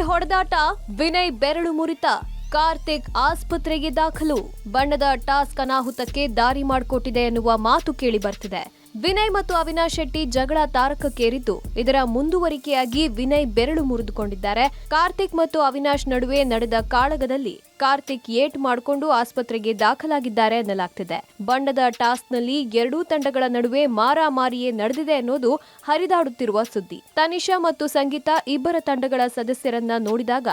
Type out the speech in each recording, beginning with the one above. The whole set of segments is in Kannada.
ಹೊಡೆದಾಟ ವಿನಯ್ ಬೆರಳು ಮುರಿತ ಕಾರ್ತಿಕ್ ಆಸ್ಪತ್ರೆಗೆ ದಾಖಲು. ಬಣ್ಣದ ಟಾಸ್ಕ್ ಅನಾಹುತಕ್ಕೆ ದಾರಿ ಮಾಡಿಕೊಟ್ಟಿದೆ ಎನ್ನುವ ಮಾತು ಕೇಳಿ ಬರ್ತಿದೆ. ವಿನಯ್ ಮತ್ತು ಅವಿನಾಶ್ ಶೆಟ್ಟಿ ಜಗಳ ತಾರಕಕ್ಕೇರಿದ್ದು, ಇದರ ಮುಂದುವರಿಕೆಯಾಗಿ ವಿನಯ್ ಬೆರಳು ಮುರಿದುಕೊಂಡಿದ್ದಾರೆ. ಕಾರ್ತಿಕ್ ಮತ್ತು ಅವಿನಾಶ್ ನಡುವೆ ನಡೆದ ಕಾಳಗದಲ್ಲಿ ಕಾರ್ತಿಕ್ ಏಟ್ ಮಾಡಿಕೊಂಡು ಆಸ್ಪತ್ರೆಗೆ ದಾಖಲಾಗಿದ್ದಾರೆ ಎನ್ನಲಾಗ್ತಿದೆ ಬಣ್ಣದ ಟಾಸ್ಕ್ನಲ್ಲಿ ಎರಡೂ ತಂಡಗಳ ನಡುವೆ ಮಾರಾಮಾರಿಯೇ ನಡೆದಿದೆ ಅನ್ನೋದು ಹರಿದಾಡುತ್ತಿರುವ ಸುದ್ದಿ. ತನಿಷಾ ಮತ್ತು ಸಂಗೀತ ಇಬ್ಬರ ತಂಡಗಳ ಸದಸ್ಯರನ್ನ ನೋಡಿದಾಗ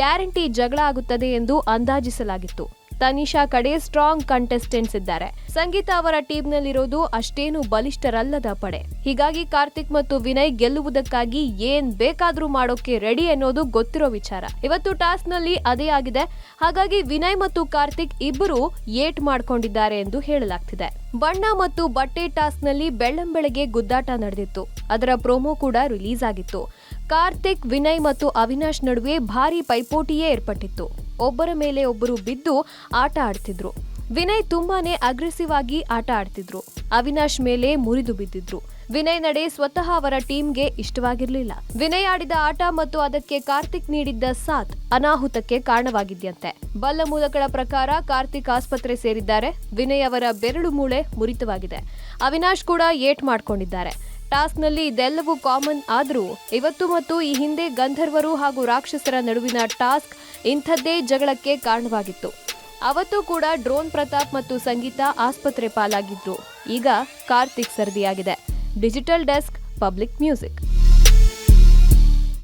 ಗ್ಯಾರಂಟಿ ಜಗಳ ಆಗುತ್ತದೆ ಎಂದು ಅಂದಾಜಿಸಲಾಗಿತ್ತು. ತನಿಷಾ ಕಡೆ ಸ್ಟ್ರಾಂಗ್ ಕಂಟೆಸ್ಟೆಂಟ್ಸ್ ಇದ್ದಾರೆ. ಸಂಗೀತ ಅವರ ಟೀಮ್ನಲ್ಲಿರೋದು ಅಷ್ಟೇನು ಬಲಿಷ್ಠರಲ್ಲದ ಪಡೆ. ಹೀಗಾಗಿ ಕಾರ್ತಿಕ್ ಮತ್ತು ವಿನಯ್ ಗೆಲ್ಲುವುದಕ್ಕಾಗಿ ಏನ್ ಬೇಕಾದ್ರೂ ಮಾಡೋಕೆ ರೆಡಿ ಅನ್ನೋದು ಗೊತ್ತಿರೋ ವಿಚಾರ. ಇವತ್ತು ಟಾಸ್ಕ್ನಲ್ಲಿ ಅದೇ ಆಗಿದೆ. ಹಾಗಾಗಿ ವಿನಯ್ ಮತ್ತು ಕಾರ್ತಿಕ್ ಇಬ್ಬರು ಏಟ್ ಮಾಡ್ಕೊಂಡಿದ್ದಾರೆ ಎಂದು ಹೇಳಲಾಗ್ತಿದೆ. ಬಣ್ಣ ಮತ್ತು ಬಟ್ಟೆ ಟಾಸ್ಕ್ನಲ್ಲಿ ಬೆಳ್ಳಂಬೆಳಗ್ಗೆ ಗುದ್ದಾಟ ನಡೆದಿತ್ತು. ಅದರ ಪ್ರೋಮೋ ಕೂಡ ರಿಲೀಸ್ ಆಗಿತ್ತು. ಕಾರ್ತಿಕ್, ವಿನಯ್ ಮತ್ತು ಅವಿನಾಶ್ ನಡುವೆ ಭಾರಿ ಪೈಪೋಟಿಯೇ ಏರ್ಪಟ್ಟಿತ್ತು. ಒಬ್ಬರ ಮೇಲೆ ಒಬ್ಬರು ಬಿದ್ದು ಆಟ ಆಡ್ತಿದ್ರು. ವಿನಯ್ ತುಂಬಾನೇ ಅಗ್ರೆಸಿವ್ ಆಗಿ ಆಟ ಆಡ್ತಿದ್ರು. ಅವಿನಾಶ್ ಮೇಲೆ ಮುರಿದು ಬಿದ್ದಿದ್ರು. ವಿನಯ್ ನಡೆ ಸ್ವತಃ ಅವರ ಟೀಮ್ಗೆ ಇಷ್ಟವಾಗಿರಲಿಲ್ಲ. ವಿನಯ್ ಆಡಿದ ಆಟ ಮತ್ತು ಅದಕ್ಕೆ ಕಾರ್ತಿಕ್ ನೀಡಿದ್ದ ಸಾಥ್ ಅನಾಹುತಕ್ಕೆ ಕಾರಣವಾಗಿದ್ಯಂತೆ. ಬಲ್ಲ ಮೂಲಗಳ ಪ್ರಕಾರ ಕಾರ್ತಿಕ್ ಆಸ್ಪತ್ರೆ ಸೇರಿದ್ದಾರೆ. ವಿನಯ್ ಅವರ ಬೆರಳು ಮೂಳೆ ಮುರಿತವಾಗಿದೆ. ಅವಿನಾಶ್ ಕೂಡ ಏಟ್ ಮಾಡ್ಕೊಂಡಿದ್ದಾರೆ. ಟಾಸ್ಕ್ನಲ್ಲಿ ಇದೆಲ್ಲವೂ ಕಾಮನ್ ಆದರೂ ಇವತ್ತು ಮತ್ತು ಈ ಹಿಂದೆ ಗಂಧರ್ವರು ಹಾಗೂ ರಾಕ್ಷಸರ ನಡುವಿನ ಟಾಸ್ಕ್ ಇಂಥದ್ದೇ ಜಗಳಕ್ಕೆ ಕಾರಣವಾಗಿತ್ತು. ಅವತ್ತು ಕೂಡ ಡ್ರೋನ್ ಪ್ರತಾಪ್ ಮತ್ತು ಸಂಗೀತ ಆಸ್ಪತ್ರೆ ಪಾಲಾಗಿದ್ರು. ಈಗ Karthik ಸರದಿಯಾಗಿದೆ. Digital desk, public music.